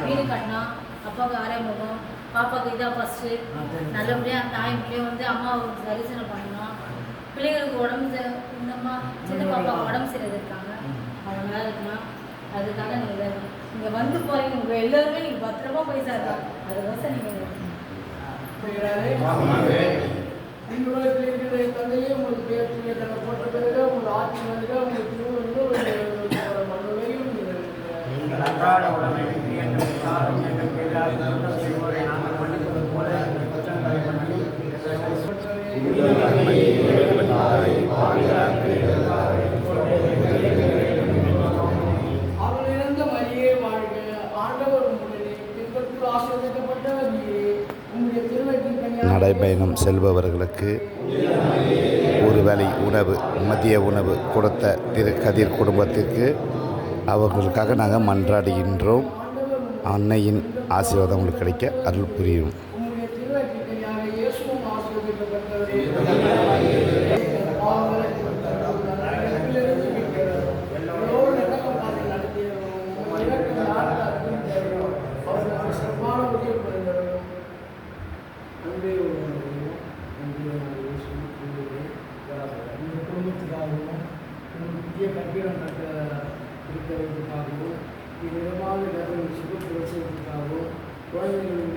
வீடு கட்டினோம் அப்பாவுக்கு ஆரம்பம் பாப்பாவுக்கு இதான் ஃபஸ்ட்டு நல்லபடியாக தாய் பிள்ளையும் வந்து அம்மாவுக்கு தரிசனம் பண்ணணும். பிள்ளைங்களுக்கு உடம்பு சரி- இந்தம்மா சின்ன பாப்பாவுக்கு உடம்பு சரியாக இருக்காங்க. அவங்க நல்லா இருக்கணும் அதுக்காக நீங்கள் இங்கே வந்து போகிறீங்க உங்கள் எல்லாருமே நீங்கள் பத்திரமா போய் சார் அதுக்கோசம் நீங்கள் பிள்ளைகளுடைய தந்தையே உங்களுக்கு பேசுகிற தன்னை போட்ட பிறகு உங்கள் ஆட்சி வந்து உங்களுக்கு திருவள்ளுவர் அன்றாட உடமையை நடைபயணம் செல்பவர்களுக்கு ஒரு வேளை உணவு மதிய உணவு கொடுத்த திரு கதிர் குடும்பத்திற்கு அவர்களுக்காக நாங்கள் மன்றாடுகின்றோம். அன்னையின் ஆசீர்வாதம் உங்களுக்கு கிடைக்க அருள் புரியும். குடும்பத்துக்காகவும் புதிய கட்டிடம் கட்ட இருக்கிறதுக்காகவும் விதமான Amen.